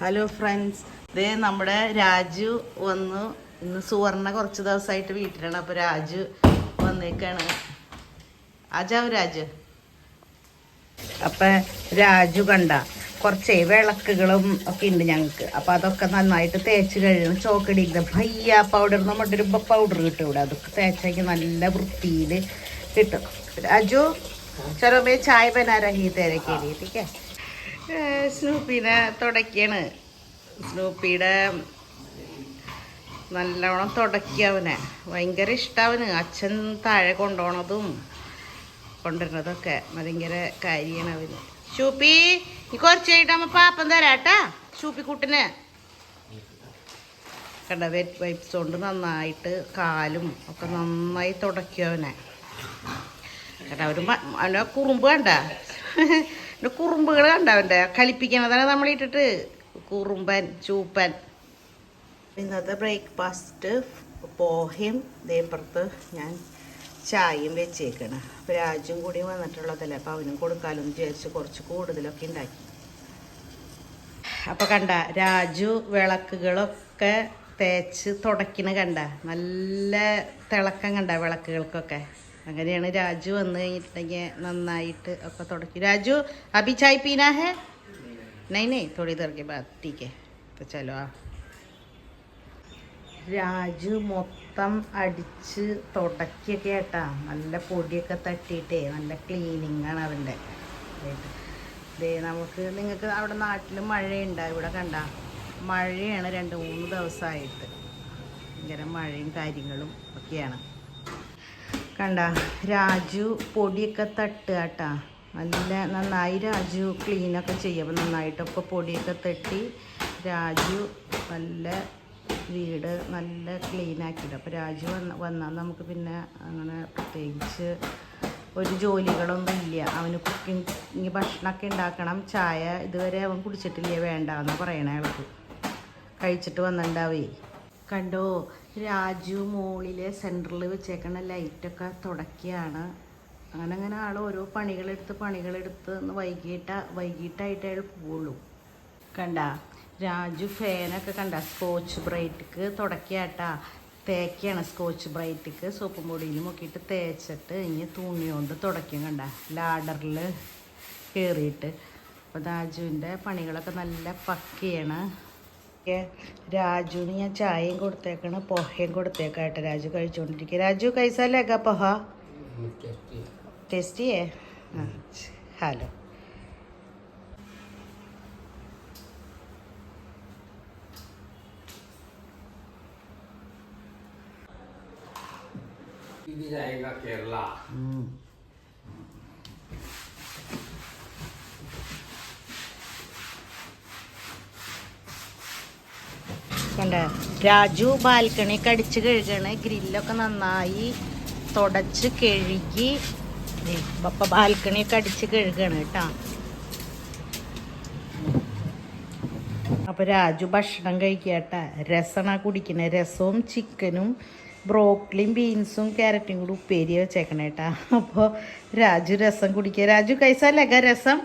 Hello friends ദേ നമ്മുടെ രാജു വന്നു. ഇന്ന് സുവർണ കുറച്ച് ദിവസമായിട്ട് വീട്ടിലാണ്. അപ്പോൾ രാജു വന്നേക്കാണ്. ആജാവ് രാജു. അപ്പം രാജു കണ്ട കുറച്ചേ വിളക്കുകളും ഒക്കെ ഉണ്ട് ഞങ്ങൾക്ക്. അപ്പം അതൊക്കെ നന്നായിട്ട് തേച്ച് കഴിയണം ചോക്കടിയില്ല ഭയ്യ പൗഡർ നമ്മുടെ ഒരു പൗഡർ കിട്ടും ഇവിടെ. അതൊക്കെ തേച്ചെങ്കിൽ നല്ല വൃത്തിയിൽ കിട്ടും. രാജു മേ ചായ लिए ठीक ടീക്കേ സ്നൂപ്പിനെ തുടയ്ക്കാണ് സ്നൂപ്പിയുടെ നല്ലോണം തുടക്കി അവനെ. ഭയങ്കര ഇഷ്ടവന് അച്ഛൻ താഴെ കൊണ്ടുപോണതും കൊണ്ടുവരുന്നതൊക്കെ ഭയങ്കര കാര്യമാണ് അവന്. ഷൂപ്പി ഈ കുറച്ച് കഴിഞ്ഞിട്ടാകുമ്പോൾ പാപ്പം തരാട്ടാ ഷൂപ്പി കുട്ടിന്. കണ്ട വെറ്റ് വൈപ്സ് കൊണ്ട് നന്നായിട്ട് കാലും ഒക്കെ നന്നായി തുടക്കി അവനെ. കണ്ട അവന് അവനെ കുറുമ്പ് കണ്ട? അവന്റെ? കുറുമ്പുകൾ കണ്ടാവണ്ടേ കളിപ്പിക്കണതാണ് നമ്മളിട്ടിട്ട് കുറുമ്പൻ ചൂപ്പൻ. ഇന്നത്തെ ബ്രേക്ക്ഫാസ്റ്റ് പോഹയും ദേപ്പുറത്ത് ഞാൻ ചായയും വെച്ചേക്കണം. അപ്പോൾ രാജും കൂടി വന്നിട്ടുള്ളതല്ലേ? അപ്പോൾ അവനും കൊടുക്കാമെന്ന് വിചാരിച്ച് കുറച്ച് കൂടുതലൊക്കെ ഉണ്ടാക്കി. അപ്പോൾ കണ്ട രാജു വിളക്കുകളൊക്കെ തേച്ച് തുടയ്ക്കണ കണ്ട. നല്ല തിളക്കം കണ്ട വിളക്കുകൾക്കൊക്കെ. അങ്ങനെയാണ് രാജു വന്നു കഴിഞ്ഞിട്ടുണ്ടെങ്കിൽ നന്നായിട്ട് ഒക്കെ തുടക്കി. രാജു അഭി ചായ് പീന ഹേ? നൈ നൈ തൊടി തിറക്കി ബാത്തിക്കേ ഇപ്പം ആ. രാജു മൊത്തം അടിച്ച് തുടക്കിയൊക്കെ കേട്ടാ നല്ല പൊടിയൊക്കെ തട്ടിയിട്ടേ നല്ല ക്ലീനിങ്ങാണ് അവന്റെ ഇതേ നമുക്ക് നിങ്ങൾക്ക് അവിടെ നാട്ടിൽ മഴയുണ്ട? ഇവിടെ കണ്ട. മഴയാണ് രണ്ട് മൂന്ന് ദിവസമായിട്ട് ഭയങ്കര മഴയും കാര്യങ്ങളും ഒക്കെയാണ്. കണ്ട രാജു പൊടിയൊക്കെ തട്ടുക കേട്ടാ നല്ല നന്നായി രാജു ക്ലീനൊക്കെ ചെയ്യുമ്പോൾ നന്നായിട്ടൊക്കെ പൊടിയൊക്കെ തട്ടി രാജു നല്ല വീട് നല്ല ക്ലീൻ ആക്കിയിട്ട് അപ്പോൾ രാജു വന്ന വന്നാൽ നമുക്ക് പിന്നെ അങ്ങനെ പ്രത്യേകിച്ച് ഒരു ജോലികളൊന്നും ഇല്ല. അവന് കുക്കിംഗ് ഭക്ഷണമൊക്കെ ഉണ്ടാക്കണം. ചായ ഇതുവരെ അവൻ കുടിച്ചിട്ടില്ല. വേണ്ട എന്ന് പറയണേ അയാൾക്ക് കഴിച്ചിട്ട് വന്നിട്ടുണ്ടാവേ. കണ്ടോ? രാജു മോളിലെ സെന്ററിൽ വെച്ചേക്കണ ലൈറ്റൊക്കെ തുടക്കിയാണ്. അങ്ങനെ അങ്ങനെ ആൾ ഓരോ പണികളെടുത്ത് പണികളെടുത്ത് ഒന്ന് വൈകിട്ട വൈകിട്ടായിട്ട് അയാൾ പോവുള്ളൂ. കണ്ട? രാജു ഫാനൊക്കെ കണ്ട? സ്കോച്ച് ബ്രൈറ്റിക്ക് തുടക്കിയാട്ടാ. തേക്കാണ് സ്കോച്ച് ബ്രൈറ്റിക്ക് സോപ്പും പൊടിയിൽ മുക്കിയിട്ട് തേച്ചിട്ട് ഇനി തുണി കൊണ്ട് തുടയ്ക്കും കണ്ട? ലാഡറിൽ കയറിയിട്ട് അപ്പോൾ രാജുവിന്റെ പണികളൊക്കെ നല്ല പക്കയാണ്. നോക്കിയേ രാജുവിന് ഞാൻ ചായയും കൊടുത്തേക്കാണ് പൊഹയും കൊടുത്തേക്കാട്ടെ രാജു കഴിച്ചുകൊണ്ടിരിക്കുക രാജു കഴിച്ചാലേക്ക പൊഹ? ടേസ്റ്റ് ചെയ്യേ? ഹലോ. കേരള. കണ്ട രാജു ബാൽക്കണി കടിച്ച് കഴുകണേ. ഗ്രില്ലൊക്കെ നന്നായി തുടച്ച് കഴുകി. ദേ, ബാൽക്കണി കടിച്ച് കഴുകണ് കേട്ടാ. അപ്പൊ രാജു ഭക്ഷണം കഴിക്കട്ടെ രസമാണ് കുടിക്കുന്നത് രസവും ചിക്കനും ബ്രോക്കലിയും ബീൻസും ക്യാരറ്റും കൂടി ഉപ്പേരി വെച്ചേക്കണേട്ടാ അപ്പോൾ രാജു രസം കുടിക്കുക. രാജു കഴിച്ചാലേക്കാ രസം?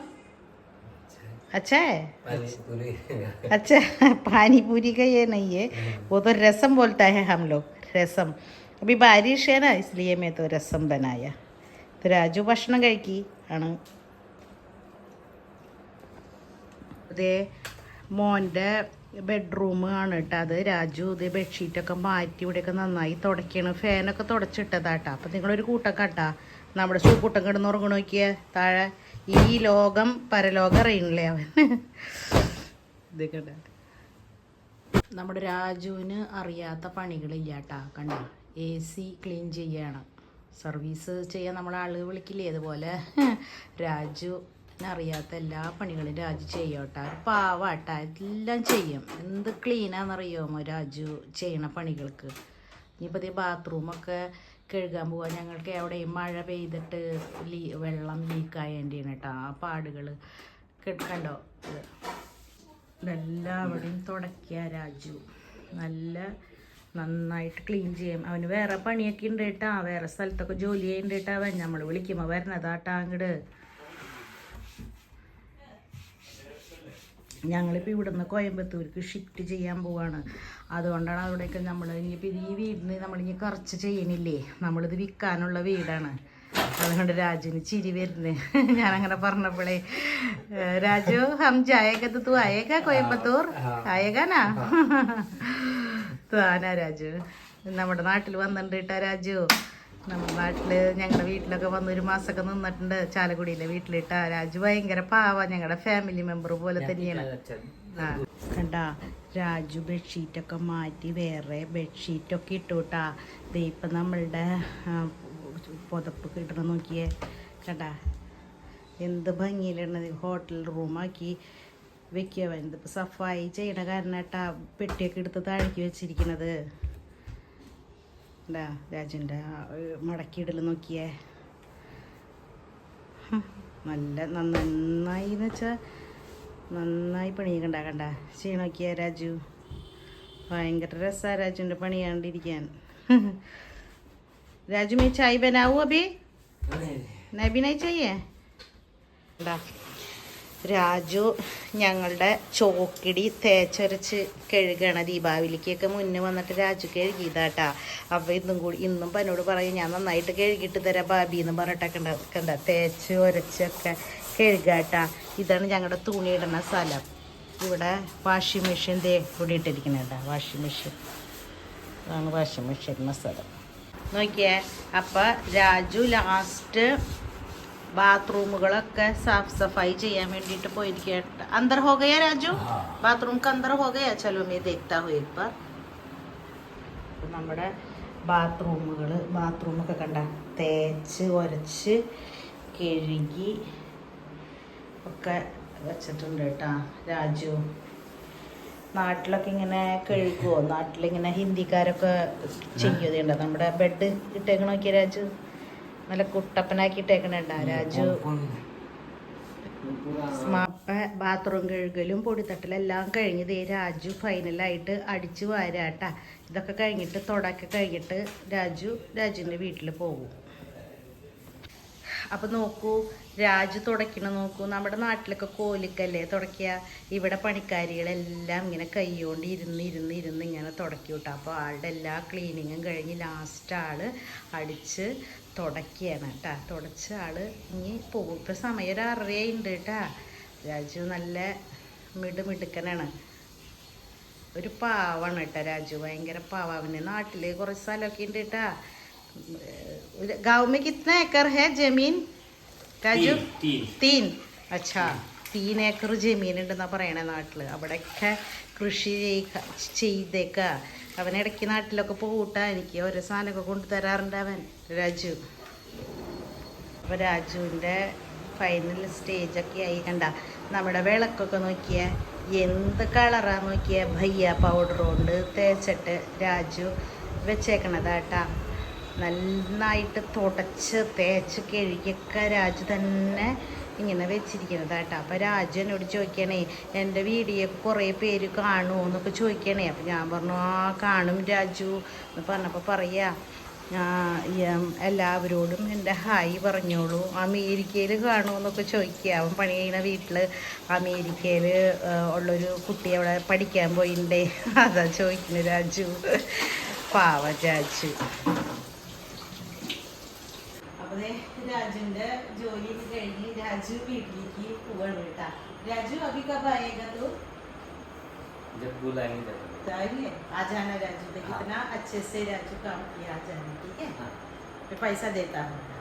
അച്ഛേ पानी अच्छा पानी पूरी का ये नहीं है वो तो रसम बोलता है हम लोग रसम अभी बारिश है ना इसलिए मैं तो रसम बनाया तो രാജു ഭക്ഷണം കഴിക്കി ആണ് അതേ മോൻ്റെ ബെഡ്റൂം ആണ് കേട്ടോ അത് രാജു ഇത് ബെഡ്ഷീറ്റൊക്കെ മാറ്റി ഇവിടെയൊക്കെ നന്നായി തുടയ്ക്കണം ഫാനൊക്കെ തുടച്ചിട്ടതാട്ടാ അപ്പം നിങ്ങളൊരു കൂട്ടം കട്ടാ നമ്മുടെ സൂക്കൂട്ടം കിടന്ന് ഉറങ്ങണ നോക്കിയേ താഴെ ഈ ലോകം പരലോകം അറിയണില്ലേ അവൻ. നമ്മുടെ രാജുവിന് അറിയാത്ത പണികളില്ല കേട്ടാ കണ്ട? എ സി ക്ലീൻ ചെയ്യാണ്. സർവീസ് ചെയ്യാൻ നമ്മളെ ആൾ വിളിക്കില്ലേ അതുപോലെ രാജു അറിയാത്ത എല്ലാ പണികളും രാജു ചെയ്യോട്ടാ. പാവാട്ട എല്ലാം ചെയ്യും. എന്ത് ക്ലീനാണെന്നറിയാമോ രാജു ചെയ്യണ പണികൾക്ക്? ഇനിയിപ്പോൾ ബാത്റൂമൊക്കെ കഴുകാൻ പോവാ. ഞങ്ങൾക്ക് എവിടെയും മഴ പെയ്തിട്ട് ലീ വെള്ളം ലീക്കായേണ്ടിയാണ് കേട്ടോ. ആ പാടുകൾ കണ്ടോ? അവിടെയും തുടയ്ക്കുക രാജു. നല്ല നന്നായിട്ട് ക്ലീൻ ചെയ്യാം. അവന് വേറെ പണിയൊക്കെ ഉണ്ട് കേട്ടാ. വേറെ സ്ഥലത്തൊക്കെ ജോലി ചെയ്യുന്നുണ്ട് കേട്ടാ. അവൻ നമ്മൾ വിളിക്കുമ്പോൾ വരണതാട്ടാ അങ്ങട്. ഞങ്ങളിപ്പോൾ ഇവിടുന്ന് കോയമ്പത്തൂർക്ക് ഷിഫ്റ്റ് ചെയ്യാൻ പോവാണ്. അതുകൊണ്ടാണ് അവിടെയൊക്കെ നമ്മൾ ഇനിയിപ്പോൾ ഈ വീടിന് നമ്മളിനി കുറച്ച് ചെയ്യണില്ലേ? നമ്മളിത് വിൽക്കാനുള്ള വീടാണ്. അതുകൊണ്ട് രാജുവിന് ചിരി വരുന്നത് ഞാനങ്ങനെ പറഞ്ഞപ്പോഴേ രാജു ഹം ജായേഗ തൂ. അയക്ക കോയമ്പത്തൂർ? ആയേഗാനാ താനാ രാജു. നമ്മുടെ നാട്ടിൽ വന്നിട്ടുണ്ട് കേട്ടാ രാജു. നമ്മുടെ നാട്ടിൽ ഞങ്ങളുടെ വീട്ടിലൊക്കെ വന്ന് ഒരു മാസമൊക്കെ നിന്നിട്ടുണ്ട്. ചാലക്കുടിയിലെ വീട്ടിലിട്ടാ രാജു ഭയങ്കര പാവ ഞങ്ങളുടെ ഫാമിലി മെമ്പർ പോലെ തന്നെയാണ്. ആ. കണ്ടാ രാജു ബെഡ്ഷീറ്റൊക്കെ മാറ്റി വേറെ ബെഡ്ഷീറ്റൊക്കെ ഇട്ടു കേട്ടാ ഇപ്പം നമ്മളുടെ പുതപ്പ് കിട്ടണം നോക്കിയേ. കണ്ടാ എന്ത് ഭംഗിയിലാണ് ഹോട്ടൽ റൂമാക്കി വെക്കുക. ഇതിപ്പോൾ സഫായി ചെയ്യണ കാരണം കേട്ടാ പെട്ടിയൊക്കെ എടുത്ത് താഴേക്ക് വെച്ചിരിക്കണത്. എന്താ രാജന്റെ മടക്കിയിടൽ നോക്കിയേ. നല്ല നന്നായി എന്ന് വെച്ചാൽ നന്നായി പണി കണ്ട. നോക്കിയേ രാജു. ഭയങ്കര രസമാണ് രാജുവിന്റെ പണി കണ്ടിരിക്കാൻ. രാജു മേ ചായ് ബനാവൂ അബി നബിനായി ചെയ്യേ കണ്ടാ രാജു ഞങ്ങളുടെ ചോക്കിടി തേച്ചരച്ച് കഴുകണ ദീപാവലിക്കൊക്കെ മുന്നേ വന്നിട്ട് രാജു കഴുകിയതാട്ടാ. അപ്പോൾ ഇന്നും കൂടി ഇന്നും പനോട് പറയും ഞാൻ നന്നായിട്ട് കഴുകിയിട്ട് തരാം ബാബി എന്ന് പറഞ്ഞിട്ടൊക്കെ ഉണ്ടാക്കണ്ട കണ്ട തേച്ച് ഉരച്ചൊക്കെ കഴുകാട്ടാ. ഇതാണ് ഞങ്ങളുടെ തുണി ഇടുന്ന സ്ഥലം. ഇവിടെ വാഷിംഗ് മെഷീൻ ദേ കൂടി ഇട്ടിരിക്കുന്നുണ്ട്. വാഷിംഗ് മെഷീൻ അതാണ് വാഷിംഗ് മെഷീൻ ഇടുന്ന സ്ഥലം. നോക്കിയേ അപ്പം രാജു ലാസ്റ്റ് ബാത്റൂമുകളൊക്കെ സാഫ് സഫായി ചെയ്യാൻ വേണ്ടിട്ട് പോയിരിക്കട്ടെ അന്തർ ഹോകയാ രാജു ബാത്റൂംക്ക് അന്തർ ഹോകയാ ചലോമേ ദേഖ്താ പോയിപ്പ നമ്മുടെ ബാത്റൂമുകൾ ബാത്റൂമൊക്കെ കണ്ട? തേച്ച് ഉരച്ച് കഴുകി ഒക്കെ വെച്ചിട്ടുണ്ട് കേട്ടാ രാജു. നാട്ടിലൊക്കെ ഇങ്ങനെ കഴുകുമോ നാട്ടിലിങ്ങനെ ഹിന്ദിക്കാരൊക്കെ ചെയ്യുന്നുണ്ടോ നമ്മുടെ ബെഡ് ഇട്ടേക്കണോക്കിയ രാജു? നല്ല കുട്ടപ്പനാക്കി ഇട്ടേക്കണുണ്ട രാജു. ബാത്റൂം കഴുകലും പൊടിത്തട്ടലെല്ലാം കഴിഞ്ഞത് രാജു ഫൈനലായിട്ട് അടിച്ചു വാരാട്ട. ഇതൊക്കെ കഴിഞ്ഞിട്ട് തുടക്കം കഴിഞ്ഞിട്ട് രാജു രാജുവിന്റെ വീട്ടിൽ പോകും അപ്പം നോക്കൂ രാജു തുടയ്ക്കണ നോക്കൂ. നമ്മുടെ നാട്ടിലൊക്കെ കോലിക്കല്ലേ തുടയ്ക്കുക ഇവിടെ പണിക്കാരികളെല്ലാം ഇങ്ങനെ കൈകൊണ്ട് ഇരുന്ന് ഇരുന്ന് ഇരുന്ന് ഇങ്ങനെ തുടക്കി വിട്ടു അപ്പോൾ ആളുടെ എല്ലാ ക്ലീനിങ്ങും കഴിഞ്ഞ് ലാസ്റ്റ് ആൾ അടിച്ച് തുടയ്ക്കുകയാണ് കേട്ടാ തുടച്ച ആള് ഇനി പോകും ഇപ്പം സമയം ഒരു ആറരയുണ്ട് കേട്ടാ രാജു നല്ല മിടുമിടുക്കനാണ് ഒരു പാവാണ് കേട്ടോ രാജു ഭയങ്കര പാവ അവന് നാട്ടില് കുറച്ച് സ്ഥലമൊക്കെ ഉണ്ട് കേട്ടാ गांव में कितना एकड़ है जमीन രാജു തീൻ അച്ഛാ തീൻ ഏക്കർ ജമീൻ ഉണ്ടെന്നാ പറയണേ നാട്ടില് അവിടെയൊക്കെ കൃഷി ചെയ്യ- ചെയ്തേക്ക അവൻ ഇടയ്ക്ക് നാട്ടിലൊക്കെ പോകൂട്ടാ എനിക്ക് ഓരോ സാധനമൊക്കെ കൊണ്ടു തരാറുണ്ട് അവൻ. രാജു. അപ്പോൾ രാജുവിന്റെ ഫൈനൽ സ്റ്റേജൊക്കെ ആയി. കണ്ട നമ്മുടെ വിളക്കൊക്കെ നോക്കിയ. എന്ത് കളറാ നോക്കിയ? ഭയ്യ പൗഡർ കൊണ്ട് തേച്ചിട്ട് രാജു വെച്ചേക്കണതാട്ടാ. നന്നായിട്ട് തുടച്ച് തേച്ച് കഴുകിയൊക്കെ രാജു തന്നെ ഇങ്ങനെ വെച്ചിരിക്കുന്നതാട്ടാ അപ്പോൾ രാജു എന്നോട് ചോദിക്കണേ എന്റെ വീഡിയോ കുറേ പേര് കാണുമോ? എന്നൊക്കെ ചോദിക്കണേ. അപ്പം ഞാൻ പറഞ്ഞു ആ കാണും രാജു എന്ന് പറഞ്ഞപ്പോൾ പറയാ എല്ലാവരോടും എന്റെ ഹായ് പറഞ്ഞോളൂ. അമേരിക്കയിൽ കാണുമെന്നൊക്കെ ചോദിക്കുക. അവൻ പണി ചെയ്യുന്ന വീട്ടിൽ അമേരിക്കയിൽ ഉള്ളൊരു കുട്ടി അവിടെ പഠിക്കാൻ പോയിണ്ടേ. അതാ ചോദിക്കുന്നത് രാജു. പാവ രാജു. അപ്പോൾ രാജുവിൻ്റെ ജോലി കഴിഞ്ഞ് രാജു വീട്ടിലേക്ക് പോവാണ് കേട്ടാ രാജു അഭി കബ് ആയേഗാ തू जब बुलाएंगे तब चाहिए आ जाना राजू देख कितना अच्छे से राजू काम किया आ जाना ठीक है हाँ फिर पैसा देता हूँ